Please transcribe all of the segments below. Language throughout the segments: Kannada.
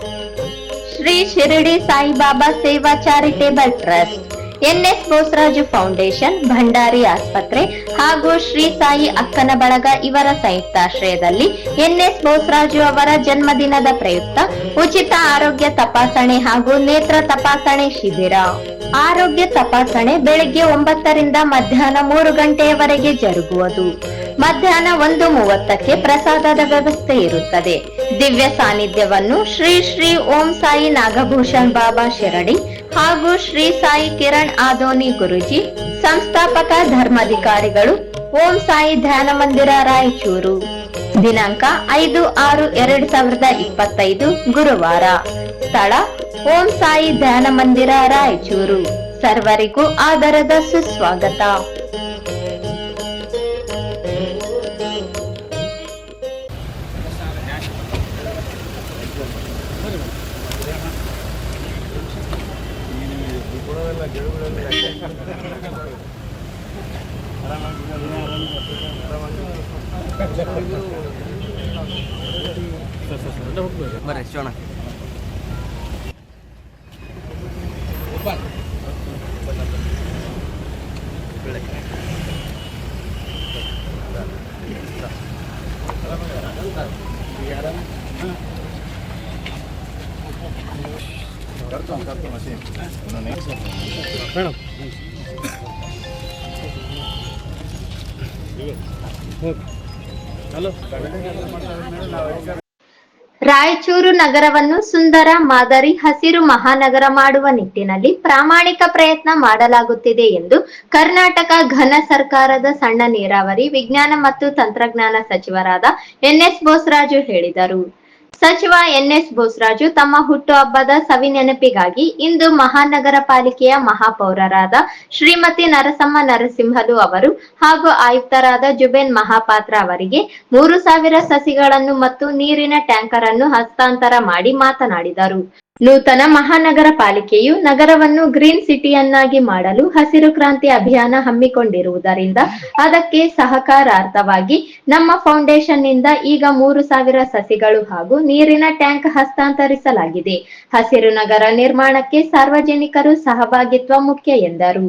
Shri Shirdi Saibaba Seva charitable trust, NS Bosaraju foundation, Bhandari ಆಸ್ಪತ್ರೆ ಹಾಗೂ ಶ್ರೀ ಸಾಯಿ ಅಕ್ಕನ ಬಳಗ ಇವರ ಸಂಯುಕ್ತಾಶ್ರಯದಲ್ಲಿ ಎನ್ಎಸ್ ಬೋಸರಾಜು ಅವರ ಜನ್ಮದಿನದ ಪ್ರಯುಕ್ತ ಉಚಿತ ಆರೋಗ್ಯ ತಪಾಸಣೆ ಹಾಗೂ ನೇತ್ರ ತಪಾಸಣೆ ಶಿಬಿರ. ಆರೋಗ್ಯ ತಪಾಸಣೆ ಬೆಳಗ್ಗೆ ಒಂಬತ್ತರಿಂದ ಮಧ್ಯಾಹ್ನ ಮೂರು ಗಂಟೆಯವರೆಗೆ ಜರುಗುವುದು. ಮಧ್ಯಾಹ್ನ ಒಂದು ಮೂವತ್ತಕ್ಕೆ ಪ್ರಸಾದದ ವ್ಯವಸ್ಥೆ ಇರುತ್ತದೆ. ದಿವ್ಯ ಸಾನ್ನಿಧ್ಯವನ್ನು ಶ್ರೀ ಶ್ರೀ ಓಂ ಸಾಯಿ ನಾಗಭೂಷಣ್ ಬಾಬಾ ಶಿರಡಿ ಹಾಗೂ ಶ್ರೀ ಸಾಯಿ ಕಿರಣ್ ಆದೋನಿ ಗುರುಜಿ, ಸಂಸ್ಥಾಪಕ ಧರ್ಮಾಧಿಕಾರಿಗಳು, ಓಂ ಸಾಯಿ ಧ್ಯಾನ ಮಂದಿರ ರಾಯಚೂರು. ದಿನಾಂಕ ಐದು ಆರು ಎರಡ್ ಸಾವಿರದ ಇಪ್ಪತ್ತೈದು ಗುರುವಾರ. ಸ್ಥಳ ಓಂ ಸಾಯಿ ಧ್ಯಾನ ಮಂದಿರ ರಾಯಚೂರು. ಸರ್ವರಿಗೂ ಆದರದ ಸುಸ್ವಾಗತ. ಬರ್ರಿ ಶಿವಣ್ಣ ರಾಯಚೂರು ನಗರವನ್ನು ಸುಂದರ ಮಾದರಿ ಹಸಿರು ಮಹಾನಗರ ಮಾಡುವ ನಿಟ್ಟಿನಲ್ಲಿ ಪ್ರಾಮಾಣಿಕ ಪ್ರಯತ್ನ ಮಾಡಲಾಗುತ್ತಿದೆ ಎಂದು ಕರ್ನಾಟಕ ಘನ ಸರ್ಕಾರದ ಸಣ್ಣ ನೀರಾವರಿ ವಿಜ್ಞಾನ ಮತ್ತು ತಂತ್ರಜ್ಞಾನ ಸಚಿವರಾದ ಎನ್ಎಸ್ ಬೋಸರಾಜು ಹೇಳಿದರು. ಸಚಿವ ಎನ್ಎಸ್ ಬೋಸರಾಜು ತಮ್ಮ ಹುಟ್ಟುಹಬ್ಬದ ಸವಿನೆನಪಿಗಾಗಿ ಇಂದು ಮಹಾನಗರ ಪಾಲಿಕೆಯ ಮಹಾಪೌರರಾದ ಶ್ರೀಮತಿ ನರಸಮ್ಮ ನರಸಿಂಹಲು ಅವರು ಹಾಗೂ ಆಯುಕ್ತರಾದ ಜುಬೇನ್ ಮಹಾಪಾತ್ರ ಅವರಿಗೆ ಮೂರು ಸಾವಿರ ಸಸಿಗಳನ್ನು ಮತ್ತು ನೀರಿನ ಟ್ಯಾಂಕರ್ ಅನ್ನು ಹಸ್ತಾಂತರ ಮಾಡಿ ಮಾತನಾಡಿದರು. ನೂತನ ಮಹಾನಗರ ಪಾಲಿಕೆಯು ನಗರವನ್ನು ಗ್ರೀನ್ ಸಿಟಿಯನ್ನಾಗಿ ಮಾಡಲು ಹಸಿರು ಕ್ರಾಂತಿ ಅಭಿಯಾನ ಹಮ್ಮಿಕೊಂಡಿರುವುದರಿಂದ ಅದಕ್ಕೆ ಸಹಕಾರಾರ್ಥವಾಗಿ ನಮ್ಮ ಫೌಂಡೇಶನ್ನಿಂದ ಈಗ ಮೂರು ಸಾವಿರ ಸಸಿಗಳು ಹಾಗೂ ನೀರಿನ ಟ್ಯಾಂಕ್ ಹಸ್ತಾಂತರಿಸಲಾಗಿದೆ. ಹಸಿರು ನಗರ ನಿರ್ಮಾಣಕ್ಕೆ ಸಾರ್ವಜನಿಕರು ಸಹಭಾಗಿತ್ವ ಮುಖ್ಯ ಎಂದರು.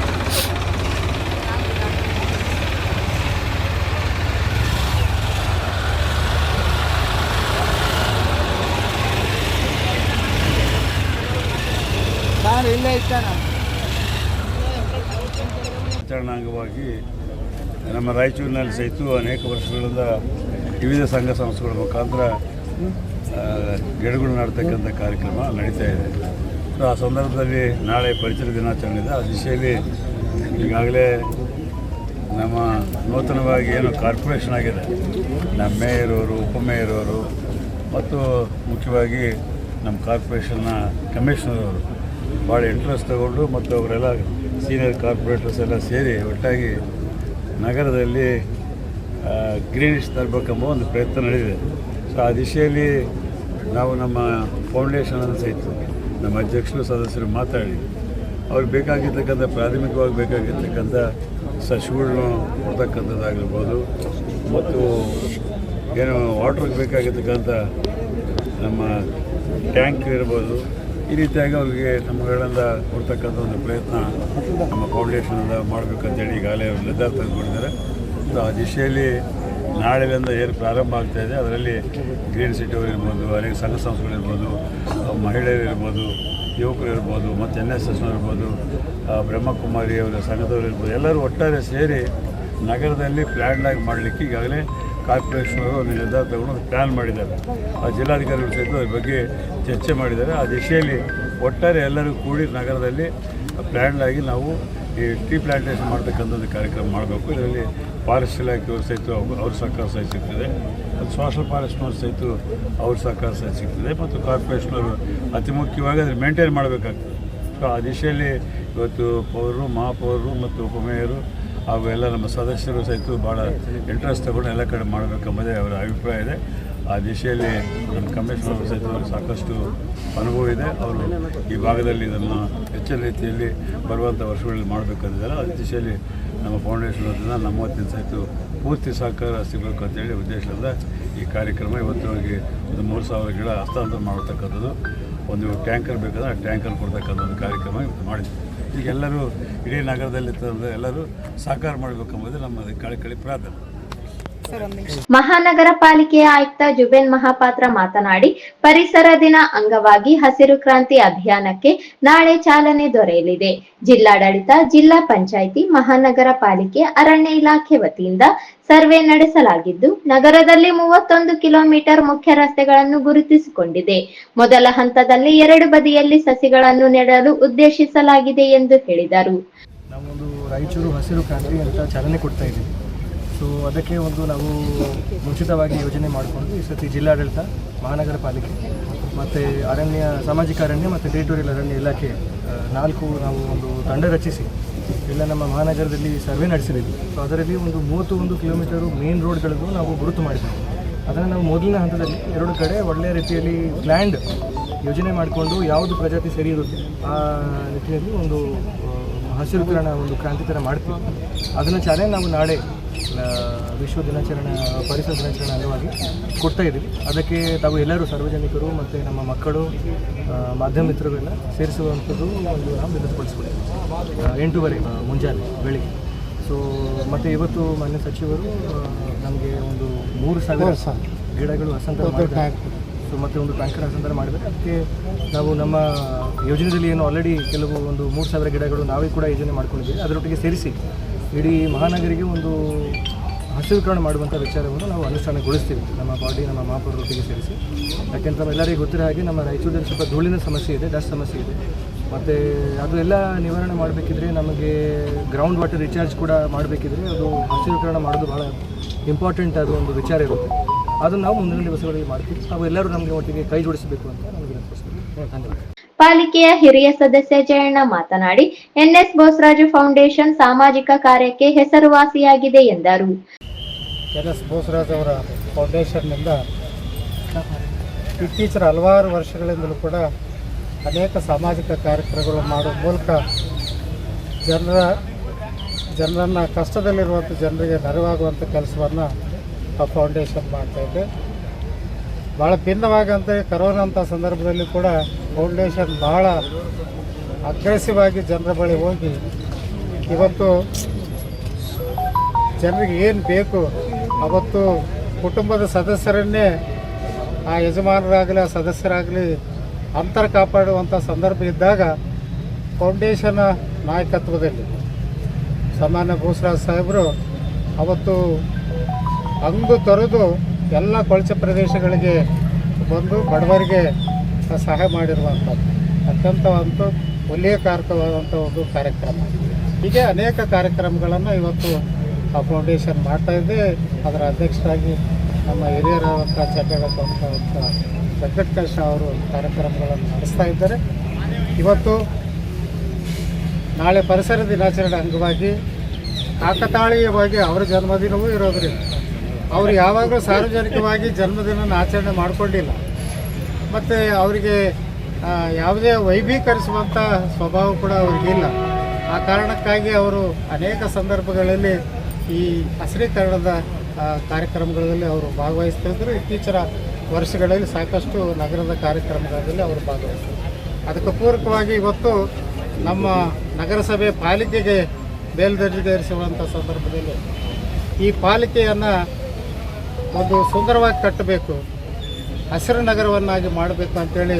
ಆಯುಕ್ತರಾದಂತ ಇಲ್ಲೇ ಆಚರಣಾಂಗವಾಗಿ ನಮ್ಮ ರಾಯಚೂರಿನಲ್ಲಿ ಸಹಿತ ಅನೇಕ ವರ್ಷಗಳಿಂದ ವಿವಿಧ ಸಂಘ ಸಂಸ್ಥೆಗಳ ಮುಖಾಂತರ ಗಿಡಗಳು ನಡ್ತಕ್ಕಂಥ ಕಾರ್ಯಕ್ರಮ ನಡೀತಾ ಇದೆ. ಸೊ ಆ ಸಂದರ್ಭದಲ್ಲಿ ನಾಳೆ ಪರಿಸರ ದಿನಾಚರಣೆ ಇದೆ. ಆ ದಿಶೆಯಲ್ಲಿ ಈಗಾಗಲೇ ನಮ್ಮ ನೂತನವಾಗಿ ಏನು ಕಾರ್ಪೊರೇಷನ್ ಆಗಿದೆ. ನಮ್ಮ ಮೇಯರ್ ಅವರು ಉಪಮೇಯರ್ ಅವರು ಮತ್ತು ಮುಖ್ಯವಾಗಿ ನಮ್ಮ ಕಾರ್ಪೊರೇಷನ್ನ ಕಮಿಷನರ್ ಅವರು. ಭಾಳ ಇಂಟ್ರೆಸ್ಟ್ ತಗೊಂಡು ಮತ್ತು ಅವರೆಲ್ಲ ಸೀನಿಯರ್ ಕಾರ್ಪೊರೇಟರ್ಸ್ ಎಲ್ಲ ಸೇರಿ ಒಟ್ಟಾಗಿ ನಗರದಲ್ಲಿ ಗ್ರೀನಿಶ್ ತರಬೇಕೆಂಬ ಒಂದು ಪ್ರಯತ್ನ ನಡೆದಿದೆ. ಸೊ ಆ ದಿಶೆಯಲ್ಲಿ ನಾವು ನಮ್ಮ ಫೌಂಡೇಶನನ್ನು ಸಹಿತ ನಮ್ಮ ಅಧ್ಯಕ್ಷರು, ಸದಸ್ಯರು ಮಾತಾಡಿ, ಅವ್ರಿಗೆ ಬೇಕಾಗಿರ್ತಕ್ಕಂಥ, ಪ್ರಾಥಮಿಕವಾಗಿ ಬೇಕಾಗಿರ್ತಕ್ಕಂಥ ಸಸಿಗಳನ್ನು ಕೊಡ್ತಕ್ಕಂಥದ್ದಾಗಿರ್ಬೋದು. ಮತ್ತು ಏನು ವಾಟ್ರಿಗೆ ಬೇಕಾಗಿರ್ತಕ್ಕಂಥ ನಮ್ಮ ಟ್ಯಾಂಕ್ ಇರ್ಬೋದು. ಈ ರೀತಿಯಾಗಿ ಅವರಿಗೆ ನಮ್ಮಗಳಿಂದ ಕೊಡ್ತಕ್ಕಂಥ ಒಂದು ಪ್ರಯತ್ನ ನಮ್ಮ ಫೌಂಡೇಶನಿಂದ ಮಾಡಬೇಕಂತೇಳಿ ಈಗಾಗಲೇ ಅವರು ನಿರ್ಧಾರ ತೆಗೆದುಕೊಂಡಿದ್ದಾರೆ ಸೊ ಆ ದಿಶೆಯಲ್ಲಿ ನಾಳೆಯಿಂದ ಏನು ಪ್ರಾರಂಭ ಆಗ್ತಾ ಇದೆ, ಅದರಲ್ಲಿ ಗ್ರೀನ್ ಸಿಟಿ ಅವರು ಇರ್ಬೋದು, ಅನೇಕ ಸಂಘ ಸಂಸ್ಥೆಗಳಿರ್ಬೋದು ಮಹಿಳೆಯರು ಇರ್ಬೋದು, ಯುವಕರು ಇರ್ಬೋದು, ಮತ್ತು ಎನ್ ಎಸ್ ಎಸ್ನವ್ರು ಇರ್ಬೋದು ಬ್ರಹ್ಮಕುಮಾರಿ ಅವರ ಸಂಘದವರು ಇರ್ಬೋದು, ಎಲ್ಲರೂ ಒಟ್ಟಾರೆ ಸೇರಿ ನಗರದಲ್ಲಿ ಪ್ಲ್ಯಾನ್ಡಾಗಿ ಮಾಡಲಿಕ್ಕೆ ಈಗಾಗಲೇ ಕಾರ್ಪೊರೇಷನ್ ಒಂದು ನಿರ್ಧಾರ ತಗೊಂಡು ಪ್ಲ್ಯಾನ್ ಮಾಡಿದ್ದಾರೆ. ಆ ಜಿಲ್ಲಾಧಿಕಾರಿಗಳು ಸಹಿತ ಅದ್ರ ಬಗ್ಗೆ ಚರ್ಚೆ ಮಾಡಿದ್ದಾರೆ. ಆ ದಿಶೆಯಲ್ಲಿ ಒಟ್ಟಾರೆ ಎಲ್ಲರೂ ಕೂಡಿ ನಗರದಲ್ಲಿ ಪ್ಲ್ಯಾನ್ಡಾಗಿ ನಾವು ಈ ಟೀ ಪ್ಲಾಂಟೇಷನ್ ಮಾಡ್ತಕ್ಕಂಥ ಒಂದು ಕಾರ್ಯಕ್ರಮ ಮಾಡಬೇಕು. ಇದರಲ್ಲಿ ಫಾರೆಸ್ಟ್ ಇಲಾಖೆಯವರು ಸಹಿತ ಅವ್ರ ಸಹಕಾರ ಸಹ ಸಿಗ್ತದೆ. ಮತ್ತು ಸೋಷಲ್ ಫಾರೆಸ್ಟ್ನವ್ರು ಸಹಿತ ಅವ್ರ ಸಹಕಾರ ಸಹ ಸಿಗ್ತದೆ. ಮತ್ತು ಕಾರ್ಪೊರೇಷನವರು ಅತಿ ಮುಖ್ಯವಾಗಿ ಅದನ್ನು ಮೇಂಟೈನ್ ಮಾಡಬೇಕಾಗ್ತದೆ. ಸೊ ಆ ದಿಶೆಯಲ್ಲಿ ಇವತ್ತು ಪೌರರು, ಮಹಾಪೌರರು ಮತ್ತು ಉಪಮೇಯರು ಎಲ್ಲ ನಮ್ಮ ಸದಸ್ಯರು ಸಹಿತ ಭಾಳ ಇಂಟ್ರೆಸ್ಟ್ ತಗೊಂಡು ಎಲ್ಲ ಕಡೆ ಮಾಡಬೇಕೆಂಬುದೇ ಅವರ ಅಭಿಪ್ರಾಯ ಇದೆ. ಆ ದಿಶೆಯಲ್ಲಿ ನಮ್ಮ ಕಮಿಷನರ್ ಸಹಿತ ಸಾಕಷ್ಟು ಅನುಭವ ಇದೆ. ಅವರು ಈ ಭಾಗದಲ್ಲಿ ಇದನ್ನು ಹೆಚ್ಚಿನ ರೀತಿಯಲ್ಲಿ ಬರುವಂಥ ವರ್ಷಗಳಲ್ಲಿ ಮಾಡಬೇಕಂತಿದ್ದಾರೆ. ಆ ದಿಶೆಯಲ್ಲಿ ನಮ್ಮ ಫೌಂಡೇಶನ್ ವತಿಯಿಂದ ನಮ್ಮ ವತಿಯಿಂದ ಸಹಿತ ಪೂರ್ತಿ ಸಹಕಾರ ಸಿಗಬೇಕು ಅಂತೇಳಿ ಉದ್ದೇಶದಿಂದ ಈ ಕಾರ್ಯಕ್ರಮ ಇವತ್ತು ಒಂದು ಮೂರು ಸಾವಿರ ಗಿಡ ಹಸ್ತಾಂತರ ಮಾಡತಕ್ಕಂಥದ್ದು. ಒಂದು ಟ್ಯಾಂಕರ್ ಬೇಕಾದ್ರೆ ಆ ಟ್ಯಾಂಕರ್ ಕೊಡ್ತಕ್ಕಂಥ ಒಂದು ಕಾರ್ಯಕ್ರಮ ಇವತ್ತು ಮಾಡಿದ್ವಿ ಈಗ ಎಲ್ಲರೂ ಇಡೀ ನಗರದಲ್ಲಿ ತಂದು ಎಲ್ಲರೂ ಸಹಕಾರ ಮಾಡಬೇಕೆಂಬುದು ನಮ್ಮ ಕಳಿ ಕಳಿ ಪ್ರಾರ್ಥನೆ. ಮಹಾನಗರ ಪಾಲಿಕೆಯ ಆಯುಕ್ತ ಜುಬೇನ್ ಮಹಾಪಾತ್ರ ಮಾತನಾಡಿ, ಪರಿಸರ ದಿನ ಅಂಗವಾಗಿ ಹಸಿರು ಕ್ರಾಂತಿ ಅಭಿಯಾನಕ್ಕೆ ನಾಳೆ ಚಾಲನೆ ದೊರೆಯಲಿದೆ. ಜಿಲ್ಲಾಡಳಿತ, ಜಿಲ್ಲಾ ಪಂಚಾಯಿತಿ, ಮಹಾನಗರ ಪಾಲಿಕೆ, ಅರಣ್ಯ ಇಲಾಖೆ ವತಿಯಿಂದ ಸರ್ವೆ ನಡೆಸಲಾಗಿದ್ದು, ನಗರದಲ್ಲಿ ಮೂವತ್ತೊಂದು ಕಿಲೋಮೀಟರ್ ಮುಖ್ಯ ರಸ್ತೆಗಳನ್ನು ಗುರುತಿಸಿಕೊಂಡಿದೆ. ಮೊದಲ ಹಂತದಲ್ಲಿ ಎರಡು ಬದಿಯಲ್ಲಿ ಸಸಿಗಳನ್ನು ನೆಡಲು ಉದ್ದೇಶಿಸಲಾಗಿದೆ ಎಂದು ಹೇಳಿದರು. ರಾಯಚೂರು ಹಸಿರು ಕ್ರಾಂತಿ ಅಂತ ಚಾಲನೆ ಕೊಡ್ತಾ ಇದ್ದೀವಿ. ಸೊ ಅದಕ್ಕೆ ಒಂದು ನಾವು ಮುಂಚಿತವಾಗಿ ಯೋಜನೆ ಮಾಡಿಕೊಂಡು ಈ ಸತಿ ಜಿಲ್ಲಾಡಳಿತ ಮಹಾನಗರ ಪಾಲಿಕೆ ಮತ್ತು ಅರಣ್ಯ, ಸಾಮಾಜಿಕ ಅರಣ್ಯ ಮತ್ತು ಟೆರಿಟೋರಿಯಲ್ ಅರಣ್ಯ ಇಲಾಖೆ ನಾಲ್ಕು ನಾವು ಒಂದು ತಂಡ ರಚಿಸಿ, ಎಲ್ಲ ನಮ್ಮ ಮಹಾನಗರದಲ್ಲಿ ಸರ್ವೆ ನಡೆಸಿದ್ದೀವಿ. ಸೊ ಅದರಲ್ಲಿ ಒಂದು ಮೂವತ್ತು ಒಂದು ಕಿಲೋಮೀಟರು ಮೇನ್ ರೋಡ್ಗಳಿಗೂ ನಾವು ಗುರುತು ಮಾಡಿದ್ದೀವಿ. ಅದನ್ನು ನಾವು ಮೊದಲಿನ ಹಂತದಲ್ಲಿ ಎರಡು ಕಡೆ ಒಳ್ಳೆಯ ರೀತಿಯಲ್ಲಿ ಪ್ಲ್ಯಾಂಡ್ ಯೋಜನೆ ಮಾಡಿಕೊಂಡು ಯಾವುದು ಪ್ರಜಾತಿ ಸರಿ ಇರುತ್ತೆ, ಆ ನಿಟ್ಟಿನಲ್ಲಿ ಒಂದು ಹಸಿರು ಹಸಿರುಕರಣ ಒಂದು ಕ್ರಾಂತಿ ಥರ ಮಾಡ್ತೀವಿ. ಅದನ್ನು ಚಾಲೆಂಜ್ ನಾವು ನಾಳೆ ವಿಶ್ವ ದಿನಾಚರಣೆ ಪರಿಸರ ದಿನಾಚರಣೆ ಅಂಗವಾಗಿ ಕೊಡ್ತಾ ಇದ್ದೀವಿ. ಅದಕ್ಕೆ ತಾವು ಎಲ್ಲರೂ ಸಾರ್ವಜನಿಕರು ಮತ್ತು ನಮ್ಮ ಮಕ್ಕಳು ಮಾಧ್ಯಮ ಮಿತ್ರರೆಲ್ಲ ಸೇರಿಸುವಂಥದ್ದು ಒಂದು ನಾವು ಆ, ಎಂಟೂವರೆ ಮುಂಜಾನೆ ಬೆಳಿಗ್ಗೆ. ಸೊ ಮತ್ತು ಇವತ್ತು ಮಾನ್ಯ ಸಚಿವರು ನಮಗೆ ಒಂದು ಮೂರು ಸಾವಿರ ಗಿಡಗಳು ಹಸ್ತಾಂತರ ಮಾಡಿದ್ದಾರೆ. ಸೊ ಮತ್ತು ಒಂದು ಟ್ಯಾಂಕರ್ ಹಸ್ತಾಂತರ ಮಾಡಿದರೆ ಅದಕ್ಕೆ ನಾವು ನಮ್ಮ ಯೋಜನೆಯಲ್ಲಿ ಏನು ಆಲ್ರೆಡಿ ಕೆಲವು ಒಂದು ಮೂರು ಸಾವಿರ ಗಿಡಗಳು ನಾವೇ ಕೂಡ ಯೋಜನೆ ಮಾಡ್ಕೊಂಡಿದ್ದೀವಿ. ಅದರೊಟ್ಟಿಗೆ ಸೇರಿಸಿ ಇಡೀ ಮಹಾನಗರಿಗೆ ಒಂದು ಹಸಿರುಕರಣ ಮಾಡುವಂಥ ವಿಚಾರವನ್ನು ನಾವು ಅನುಷ್ಠಾನಗೊಳಿಸ್ತೀವಿ. ನಮ್ಮ ಬಾಡಿ ನಮ್ಮ ಮಹಾಪೌರರೊಟ್ಟಿಗೆ ಸೇರಿಸಿ. ನಮ್ಮ ಎಲ್ಲರಿಗೂ ಗೊತ್ತಿರೋ ಹಾಗೆ ನಮ್ಮ ರಾಯಚೂರಲ್ಲಿ ಸ್ವಲ್ಪ ಧೂಳಿನ ಸಮಸ್ಯೆ ಇದೆ, ಡಸ್ಟ್ ಸಮಸ್ಯೆ ಇದೆ. ಮತ್ತು ಅದು ಎಲ್ಲ ನಿವಾರಣೆ ಮಾಡಬೇಕಿದ್ರೆ ನಮಗೆ ಗ್ರೌಂಡ್ ವಾಟರ್ ರಿಚಾರ್ಜ್ ಕೂಡ ಮಾಡಬೇಕಿದ್ರೆ ಅದು ಹಸಿರುಕರಣ ಮಾಡೋದು ಭಾಳ ಇಂಪಾರ್ಟೆಂಟ್ ಅದು ಒಂದು ವಿಚಾರ ಇರುತ್ತೆ. ಅದನ್ನು ನಾವು ಮುಂದಿನ ದಿವಸಗಳಿಗೆ ಮಾಡ್ತೀವಿ. ನಾವು ಎಲ್ಲರೂ ನಮಗೆ ಒಟ್ಟಿಗೆ ಕೈ ಜೋಡಿಸಬೇಕು ಅಂತ ನಮಗೆ ಧನ್ಯವಾದ. ಪಾಲಿಕೆಯ ಹಿರಿಯ ಸದಸ್ಯ ಜಯಣ್ಣ ಮಾತನಾಡಿ, ಎನ್ಎಸ್ ಬೋಸರಾಜು ಫೌಂಡೇಶನ್ ಸಾಮಾಜಿಕ ಕಾರ್ಯಕ್ಕೆ ಹೆಸರುವಾಸಿಯಾಗಿದೆ ಎಂದರು. ಎನ್ ಎಸ್ ಬೋಸರಾಜ್ ಅವರ ಫೌಂಡೇಶನ್ನಿಂದ ಇತ್ತೀಚಿನ ಹಲವಾರು ವರ್ಷಗಳಿಂದಲೂ ಕೂಡ ಅನೇಕ ಸಾಮಾಜಿಕ ಕಾರ್ಯಕ್ರಮಗಳು ಮಾಡುವ ಮೂಲಕ ಜನರ, ಜನರನ್ನು ಕಷ್ಟದಲ್ಲಿರುವಂಥ ಜನರಿಗೆ ನೆರವಾಗುವಂಥ ಕೆಲಸವನ್ನು ಆ ಫೌಂಡೇಶನ್ ಮಾಡ್ತಾಯಿದೆ ಭಾಳ ಭಿನ್ನವಾಗಂತೆ ಕರೋನಾ ಅಂಥ ಸಂದರ್ಭದಲ್ಲಿ ಕೂಡ ಫೌಂಡೇಶನ್ ಭಾಳ ಅಗ್ರೆಸಿವ್ ಆಗಿ ಜನರ ಬಳಿ ಹೋಗಿ ಇವತ್ತು ಜನರಿಗೆ ಏನು ಬೇಕು ಅವತ್ತು ಕುಟುಂಬದ ಸದಸ್ಯರನ್ನೇ ಆ ಯಜಮಾನರಾಗಲಿ, ಆ ಸದಸ್ಯರಾಗಲಿ ಅಂತರ ಕಾಪಾಡುವಂಥ ಸಂದರ್ಭ ಇದ್ದಾಗ ಫೌಂಡೇಶನ್ ನಾಯಕತ್ವದಲ್ಲಿ ಸಾಮಾನ್ಯ ಭೂಸರಾಜ್ ಸಾಹೇಬರು ಅವತ್ತು ಅಂದು ತೊರೆದು ಎಲ್ಲ ಕೊಳಚೆ ಪ್ರದೇಶಗಳಿಗೆ ಬಂದು ಬಡವರಿಗೆ ಸಹಾಯ ಮಾಡಿರುವಂಥದ್ದು. ಅತ್ಯಂತ ಒಂದು ಉಲ್ಲೇಖಾರ್ಥವಾದಂಥ ಒಂದು ಕಾರ್ಯಕ್ರಮ. ಹೀಗೆ ಅನೇಕ ಕಾರ್ಯಕ್ರಮಗಳನ್ನು ಇವತ್ತು ಆ ಫೌಂಡೇಶನ್ ಮಾಡ್ತಾಯಿದ್ದೆ ಅದರ ಅಧ್ಯಕ್ಷರಾಗಿ ನಮ್ಮ ಹಿರಿಯರಾದಂಥ ಚಂದ್ರಗಂತ ವೆಂಕಟಕೃಷ್ಣ ಅವರು ಕಾರ್ಯಕ್ರಮಗಳನ್ನು ನಡೆಸ್ತಾ ಇದ್ದಾರೆ. ಇವತ್ತು ನಾಳೆ ಪರಿಸರ ದಿನಾಚರಣೆ ಅಂಗವಾಗಿ ಕಾಕತಾಳೀಯವಾಗಿ ಅವರ ಜನ್ಮದಿನವೂ ಇರೋದ್ರಿಂದ ಅವರು ಯಾವಾಗಲೂ ಸಾರ್ವಜನಿಕವಾಗಿ ಜನ್ಮದಿನ ಆಚರಣೆ ಮಾಡಿಕೊಂಡಿಲ್ಲ. ಮತ್ತು ಅವರಿಗೆ ಯಾವುದೇ ವೈಭೀಕರಿಸುವಂಥ ಸ್ವಭಾವ ಕೂಡ ಅವರಿಗಿಲ್ಲ. ಆ ಕಾರಣಕ್ಕಾಗಿ ಅವರು ಅನೇಕ ಸಂದರ್ಭಗಳಲ್ಲಿ ಈ ಹಸಿರೀಕರಣದ ಕಾರ್ಯಕ್ರಮಗಳಲ್ಲಿ ಅವರು ಭಾಗವಹಿಸ್ತಿದ್ರು ಇತ್ತೀಚಿನ ವರ್ಷಗಳಲ್ಲಿ ಸಾಕಷ್ಟು ನಗರದ ಕಾರ್ಯಕ್ರಮಗಳಲ್ಲಿ ಅವರು ಭಾಗವಹಿಸ್ತಾರೆ ಅದಕ್ಕೆ ಪೂರಕವಾಗಿ ಇವತ್ತು ನಮ್ಮ ನಗರಸಭೆ ಪಾಲಿಕೆಗೆ ಮೇಲ್ದರ್ಜೆಗೇರಿಸುವಂಥ ಸಂದರ್ಭದಲ್ಲಿ ಈ ಪಾಲಿಕೆಯನ್ನು ಒಂದು ಸುಂದರವಾಗಿ ಕಟ್ಟಬೇಕು ಹಸಿರು ನಗರವನ್ನಾಗಿ ಮಾಡಬೇಕು ಅಂತೇಳಿ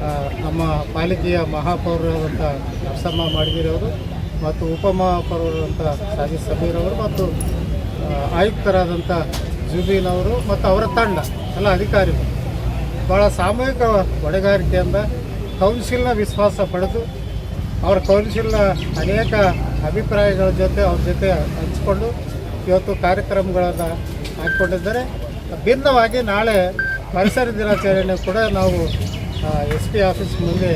ಆ, ನಮ್ಮ ಪಾಲಿಕೆಯ ಮಹಾಪೌರರಾದಂಥ ನರಸಮ್ಮ ಮಾಡಿದಿರವರು. ಮತ್ತು ಉಪಮಹಾಪೌರರಾದಂಥ ಸಾಜಿದ್ ಸಮೀರ್ ಅವರು ಮತ್ತು ಆಯುಕ್ತರಾದಂಥ ಜುಬೀನ್ ಅವರು ಮತ್ತು ಅವರ ತಂಡ, ಎಲ್ಲ ಅಧಿಕಾರಿಗಳು. ಭಾಳ ಸಾಮೂಹಿಕ ಹೊಣೆಗಾರಿಕೆಯಿಂದ ಕೌನ್ಸಿಲ್ನ ವಿಶ್ವಾಸ ಪಡೆದು, ಅವರ ಕೌನ್ಸಿಲ್ನ ಅನೇಕ ಅಭಿಪ್ರಾಯಗಳ ಜೊತೆ, ಅವ್ರ ಜೊತೆ ಹಂಚಿಕೊಂಡು ಇವತ್ತು ಕಾರ್ಯಕ್ರಮಗಳನ್ನು ಹಾಕ್ಕೊಂಡಿದ್ದಾರೆ. ಭಿನ್ನವಾಗಿ ನಾಳೆ ಪರಿಸರ ದಿನಾಚರಣೆ ಕೂಡ ನಾವು ಎಸ್ ಪಿ ಆಫೀಸ್ ಮುಂದೆ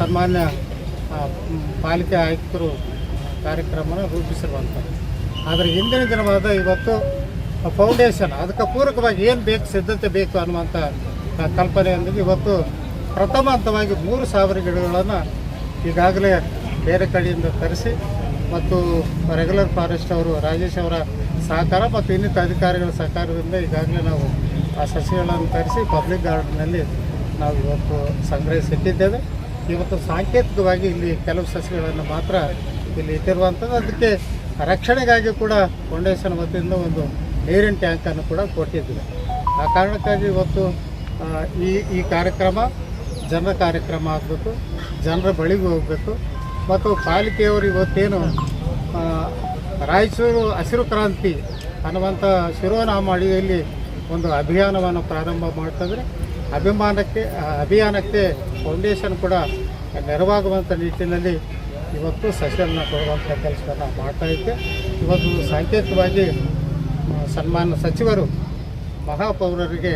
ಸನ್ಮಾನ್ಯ ಪಾಲಿಕೆ ಆಯುಕ್ತರು ಕಾರ್ಯಕ್ರಮನ ರೂಪಿಸಿರುವಂಥದ್ದು. ಆದರೆ ಹಿಂದಿನ ದಿನವಾದ ಇವತ್ತು ಫೌಂಡೇಶನ್ ಅದಕ್ಕೆ ಪೂರಕವಾಗಿ ಏನು ಬೇಕು, ಸಿದ್ಧತೆ ಬೇಕು ಅನ್ನುವಂಥ ಕಲ್ಪನೆಯೊಂದಿಗೆ ಇವತ್ತು ಪ್ರಥಮ ಹಂತವಾಗಿ ಮೂರು ಸಾವಿರ ಗಿಡಗಳನ್ನು ಈಗಾಗಲೇ ಬೇರೆ ಕಡೆಯಿಂದ ತರಿಸಿ ಮತ್ತು ರೆಗ್ಯುಲರ್ ಫಾರೆಸ್ಟ್ ಅವರು, ರಾಜೇಶ್ ಅವರ ಸಹಕಾರ ಮತ್ತು ಇನ್ನಿತರ ಅಧಿಕಾರಿಗಳ ಸಹಕಾರದಿಂದ ಈಗಾಗಲೇ ನಾವು ಆ ಸಸಿಗಳನ್ನು ತರಿಸಿ ಪಬ್ಲಿಕ್ ಗಾರ್ಡನ್ನಲ್ಲಿ ನಾವು ಇವತ್ತು ಸಂಗ್ರಹಿಸಿಟ್ಟಿದ್ದೇವೆ. ಇವತ್ತು ಸಾಂಕೇತಿಕವಾಗಿ ಇಲ್ಲಿ ಕೆಲವು ಸಸಿಗಳನ್ನು ಮಾತ್ರ ಇಲ್ಲಿ ಇಟ್ಟಿರುವಂಥದ್ದು. ಅದಕ್ಕೆ ರಕ್ಷಣೆಗಾಗಿ ಕೂಡ ಫೌಂಡೇಶನ್ ವತಿಯಿಂದ ಒಂದು ನೀರಿನ ಟ್ಯಾಂಕನ್ನು ಕೂಡ ಕೊಟ್ಟಿದ್ದೀವಿ. ಆ ಕಾರಣಕ್ಕಾಗಿ ಇವತ್ತು ಈ ಈ ಕಾರ್ಯಕ್ರಮ ಜನರ ಕಾರ್ಯಕ್ರಮ ಆಗಬೇಕು, ಜನರ ಬಳಿಗೆ ಹೋಗಬೇಕು. ಮತ್ತು ಪಾಲಿಕೆಯವರು ಇವತ್ತೇನು ರಾಯಚೂರು ಹಸಿರು ಕ್ರಾಂತಿ ಅನ್ನುವಂಥ ಶಿರೋನಾಮ ಅಡಿಯಲ್ಲಿ ಒಂದು ಅಭಿಯಾನವನ್ನು ಪ್ರಾರಂಭ ಮಾಡ್ತಿದ್ರೆ ಅಭಿಮಾನಕ್ಕೆ ಅಭಿಯಾನಕ್ಕೆ ಫೌಂಡೇಶನ್ ಕೂಡ ನೆರವಾಗುವಂಥ ನಿಟ್ಟಿನಲ್ಲಿ ಇವತ್ತು ಸಸ್ಯವನ್ನು ಕೊಡುವಂಥ ಕೆಲಸವನ್ನು ಮಾಡ್ತಾ ಇದ್ದೆ. ಇವತ್ತು ಸಾಂಕೇತಿಕವಾಗಿ ಸನ್ಮಾನ ಸಚಿವರು ಮಹಾಪೌರರಿಗೆ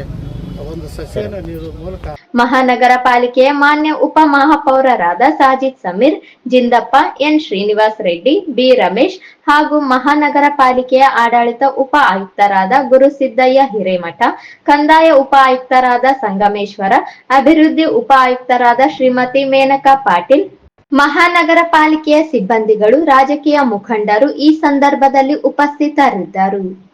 ಒಂದು ಸಸ್ಯನ ಮೂಲಕ ಮಹಾನಗರ ಪಾಲಿಕೆಯ ಮಾನ್ಯ ಉಪ ಮಹಾಪೌರರಾದ ಸಾಜಿದ್ ಸಮೀರ್, ಜಿಂದಪ್ಪ, ಎನ್. ಶ್ರೀನಿವಾಸ್ ರೆಡ್ಡಿ, ಬಿ. ರಮೇಶ್ ಹಾಗೂ ಮಹಾನಗರ ಪಾಲಿಕೆಯ ಆಡಳಿತ ಉಪ ಆಯುಕ್ತರಾದ ಗುರುಸಿದ್ದಯ್ಯ ಹಿರೇಮಠ, ಕಂದಾಯ ಉಪ ಆಯುಕ್ತರಾದ ಸಂಗಮೇಶ್ವರ, ಅಭಿವೃದ್ಧಿ ಉಪ ಆಯುಕ್ತರಾದ ಶ್ರೀಮತಿ ಮೇನಕಾ ಪಾಟೀಲ್ ಮಹಾನಗರ ಪಾಲಿಕೆಯ ಸಿಬ್ಬಂದಿಗಳು, ರಾಜಕೀಯ ಮುಖಂಡರು ಈ ಸಂದರ್ಭದಲ್ಲಿ ಉಪಸ್ಥಿತರಿದ್ದರು.